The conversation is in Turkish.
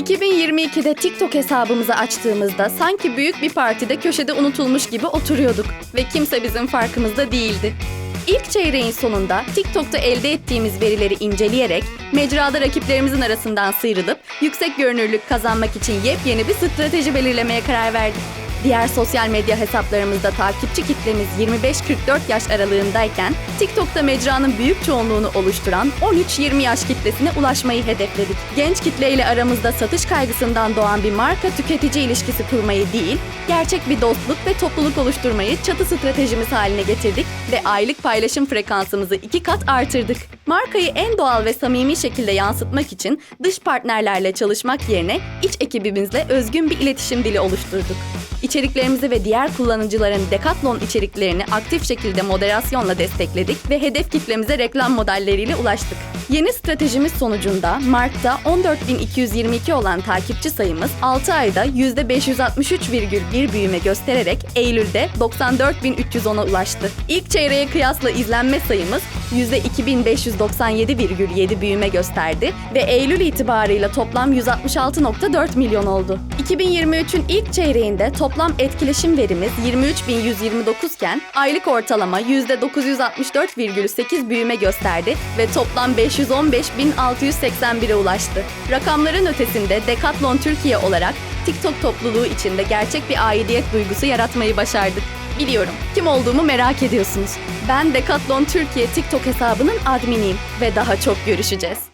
2022'de TikTok hesabımızı açtığımızda sanki büyük bir partide köşede unutulmuş gibi oturuyorduk ve kimse bizim farkımızda değildi. İlk çeyreğin sonunda TikTok'ta elde ettiğimiz verileri inceleyerek mecrada rakiplerimizin arasından sıyrılıp yüksek görünürlük kazanmak için yepyeni bir strateji belirlemeye karar verdik. Diğer sosyal medya hesaplarımızda takipçi kitlemiz 25-44 yaş aralığındayken TikTok'ta mecranın büyük çoğunluğunu oluşturan 13-20 yaş kitlesine ulaşmayı hedefledik. Genç kitleyle aramızda satış kaygısından doğan bir marka tüketici ilişkisi kurmayı değil, gerçek bir dostluk ve topluluk oluşturmayı çatı stratejimiz haline getirdik ve aylık paylaşım frekansımızı iki kat artırdık. Markayı en doğal ve samimi şekilde yansıtmak için dış partnerlerle çalışmak yerine iç ekibimizle özgün bir iletişim dili oluşturduk. İçeriklerimizi ve diğer kullanıcıların Decathlon içeriklerini aktif şekilde moderasyonla destekledik ve hedef kitlemize reklam modelleriyle ulaştık. Yeni stratejimiz sonucunda Mart'ta 14.222 olan takipçi sayımız 6 ayda %563,1 büyüme göstererek Eylül'de 94.310'a ulaştı. İlk çeyreğe kıyasla izlenme sayımız %2597,7 büyüme gösterdi ve Eylül itibarıyla toplam 166.4 milyon oldu. 2023'ün ilk çeyreğinde toplam etkileşim verimiz 23.129 iken aylık ortalama %964,8 büyüme gösterdi ve toplam 515.681'e ulaştı. Rakamların ötesinde Decathlon Türkiye olarak TikTok topluluğu içinde gerçek bir aidiyet duygusu yaratmayı başardık. Biliyorum, kim olduğumu merak ediyorsunuz. Ben Decathlon Türkiye TikTok hesabının adminiyim ve daha çok görüşeceğiz.